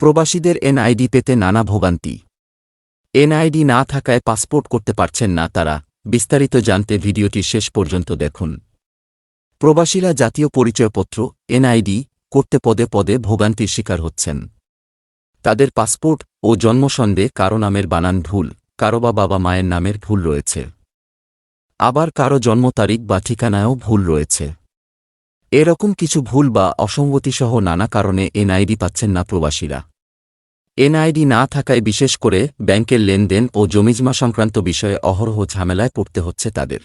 প্রবাসীদের এনআইডি পেতে নানা ভোগান্তি। এনআইডি না থাকায় পাসপোর্ট করতে পারছেন না তারা। বিস্তারিত জানতে ভিডিওটি শেষ পর্যন্ত দেখুন। প্রবাসীরা জাতীয় পরিচয়পত্র, এনআইডি, করতে পদে পদে ভোগান্তির শিকার হচ্ছেন। তাদের পাসপোর্ট ও জন্মসন্দে কারও নামের বানান ভুল, কারও বা বাবা মায়ের নামের ভুল রয়েছে। আবার কারও জন্ম তারিখ বা ঠিকানায়ও ভুল রয়েছে। এরকম কিছু ভুল বা অসঙ্গতিসহ নানা কারণে এনআইডি পাচ্ছেন না প্রবাসীরা। এনআইডি না থাকায় বিশেষ করে ব্যাংকের লেনদেন ও জমিজমা সংক্রান্ত বিষয়ে অহরহ ঝামেলায় পড়তে হচ্ছে তাদের।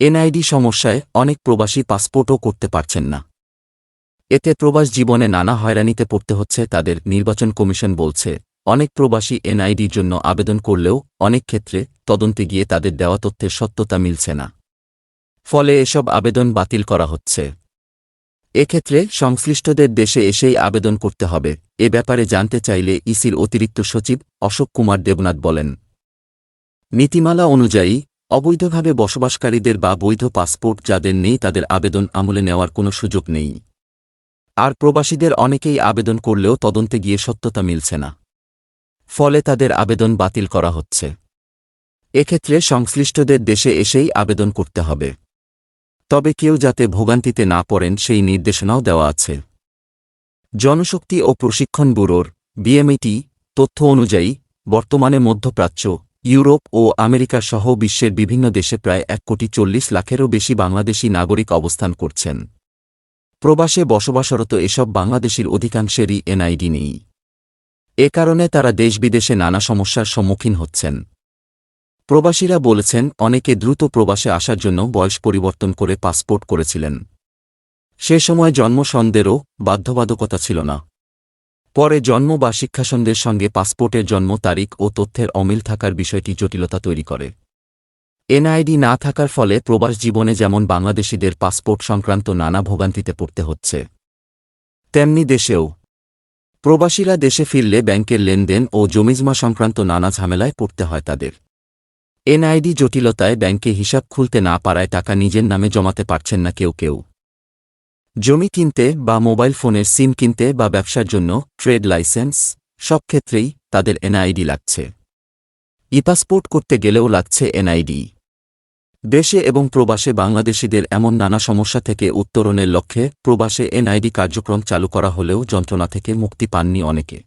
এনআইডি সমস্যায় অনেক প্রবাসী পাসপোর্টও করতে পারছেন না। এতে প্রবাস জীবনে নানা হয়রানিতে পড়তে হচ্ছে তাদের, নির্বাচন কমিশন বলছে। অনেক প্রবাসী এনআইডির জন্য আবেদন করলেও অনেক ক্ষেত্রে তদন্তে গিয়ে তাদের দেওয়া তথ্যের সত্যতা মিলছে না। ফলে এসব আবেদন বাতিল করা হচ্ছে। এক্ষেত্রে সংশ্লিষ্টদের দেশে এসেই আবেদন করতে হবে। এ ব্যাপারে জানতে চাইলে ইসির অতিরিক্ত সচিব অশোক কুমার দেবনাথ বলেন। নীতিমালা অনুযায়ী, অবৈধভাবে বসবাসকারীদের বা বৈধ পাসপোর্ট যাদের নেই তাদের আবেদন আমলে নেওয়ার কোনো সুযোগ নেই। আর প্রবাসীদের অনেকেই আবেদন করলেও তদন্তে গিয়ে সত্যতা মিলছে না। ফলে তাদের আবেদন বাতিল করা হচ্ছে। এক্ষেত্রে সংশ্লিষ্টদের দেশে এসেই আবেদন করতে হবে। তবে কেউ যাতে ভোগান্তিতে না পড়েন সেই নির্দেশনাও দেওয়া আছে। জনশক্তি ও প্রশিক্ষণ ব্যুরোর বিএমইটি তথ্য অনুযায়ী, বর্তমানে মধ্যপ্রাচ্য, ইউরোপ ও আমেরিকা সহ বিশ্বের বিভিন্ন দেশে প্রায় এক কোটি চল্লিশ লাখেরও বেশি বাংলাদেশি নাগরিক অবস্থান করছেন। প্রবাসে বসবাসরত এসব বাংলাদেশির অধিকাংশেরই এনআইডি নেই। এ কারণে তারা দেশ বিদেশে নানা সমস্যার সম্মুখীন হচ্ছেন। প্রবাসীরা বলেছেন, অনেকে দ্রুত প্রবাসে আসার জন্য বয়স পরিবর্তন করে পাসপোর্ট করেছিলেন। সে সময় জন্মসন্দেরও বাধ্যবাধকতা ছিল না। পরে জন্ম বা শিক্ষাসন্দের সঙ্গে পাসপোর্টের জন্ম তারিখ ও তথ্যের অমিল থাকার বিষয়টি জটিলতা তৈরি করে। এনআইডি না থাকার ফলে প্রবাস জীবনে যেমন বাংলাদেশিদের পাসপোর্ট সংক্রান্ত নানা ভোগান্তিতে পড়তে হচ্ছে, তেমনি দেশেও। প্রবাসীরা দেশে ফিরলে ব্যাংকের লেনদেন ও জমিজমা সংক্রান্ত নানা ঝামেলায় পড়তে হয় তাদের। এনআইডি জটিলতায় ব্যাংকে হিসাব খুলতে না পারায় টাকা নিজের নামে জমাতে পারছেন না কেউ কেউ। জমি কিনতে বা মোবাইল ফোনের সিম কিনতে বা ব্যবসার জন্য ট্রেড লাইসেন্স, সব ক্ষেত্রেই তাদের এনআইডি লাগছে। ই পাসপোর্ট করতে গেলেও লাগছে এনআইডি। দেশে এবং প্রবাসে বাংলাদেশিদের এমন নানা সমস্যা থেকে উত্তরণের লক্ষ্যে প্রবাসে এনআইডি কার্যক্রম চালু করা হলেও যন্ত্রণা থেকে মুক্তি পাননি অনেকে।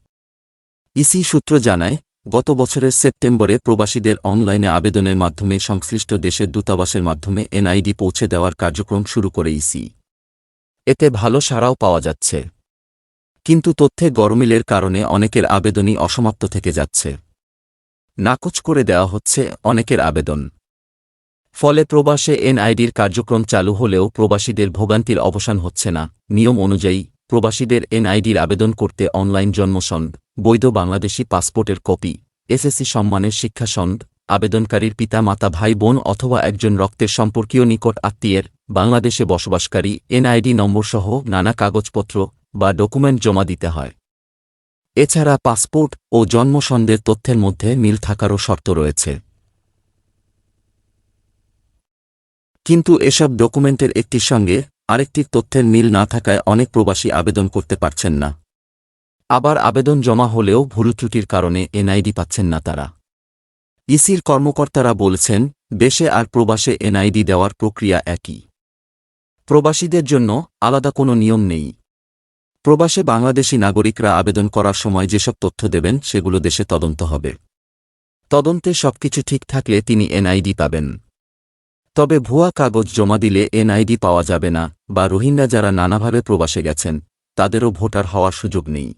ইসি সূত্র জানায় গত বছরের সেপ্টেম্বরে প্রবাসীদের অনলাইনে আবেদনের মাধ্যমে সংশ্লিষ্ট দেশের দূতাবাসের মাধ্যমে এনআইডি পৌঁছে দেওয়ার কার্যক্রম শুরু করে ইসি। এতে ভালো সাড়াও পাওয়া যাচ্ছে। কিন্তু তথ্যে গরমিলের কারণে অনেকের আবেদনই অসমাপ্ত থেকে যাচ্ছে। নাকচ করে দেওয়া হচ্ছে অনেকের আবেদন। ফলে প্রবাসে এনআইডির কার্যক্রম চালু হলেও প্রবাসীদের ভোগান্তির অবসান হচ্ছে না। নিয়ম অনুযায়ী প্রবাসীদের এনআইডির আবেদন করতে অনলাইন জন্মসন্দ, বৈধ বাংলাদেশি পাসপোর্টের কপি, এসএসসি সম্মানের শিক্ষাসন্দ, আবেদনকারীর পিতা, মাতা, ভাই, বোন অথবা একজন রক্তের সম্পর্কীয় নিকট আত্মীয়ের বাংলাদেশে বসবাসকারী এনআইডি নম্বরসহ নানা কাগজপত্র বা ডকুমেন্ট জমা দিতে হয়। এছাড়া পাসপোর্ট ও জন্মসন্দের তথ্যের মধ্যে মিল থাকারও শর্ত রয়েছে। কিন্তু এসব ডকুমেন্টের একটির সঙ্গে আরেকটির তথ্যের মিল না থাকায় অনেক প্রবাসী আবেদন করতে পারছেন না। আবার আবেদন জমা হলেও ভুল ত্রুটির কারণে এনআইডি পাচ্ছেন না তারা। ইসির কর্মকর্তারা বলছেন, দেশে আর প্রবাসে এনআইডি দেওয়ার প্রক্রিয়া একই। প্রবাসীদের জন্য আলাদা কোনো নিয়ম নেই। প্রবাসে বাংলাদেশি নাগরিকরা আবেদন করার সময় যেসব তথ্য দেবেন, সেগুলো দেশে তদন্ত হবে। তদন্তে সবকিছু ঠিক থাকলে তিনি এনআইডি পাবেন। তবে ভুয়া কাগজ জমা দিলে এনআইডি পাওয়া যাবে না, বা রোহিঙ্গা যারা নানাভাবে প্রবাসে গেছেন, তাদেরও ভোটার হওয়ার সুযোগ নেই।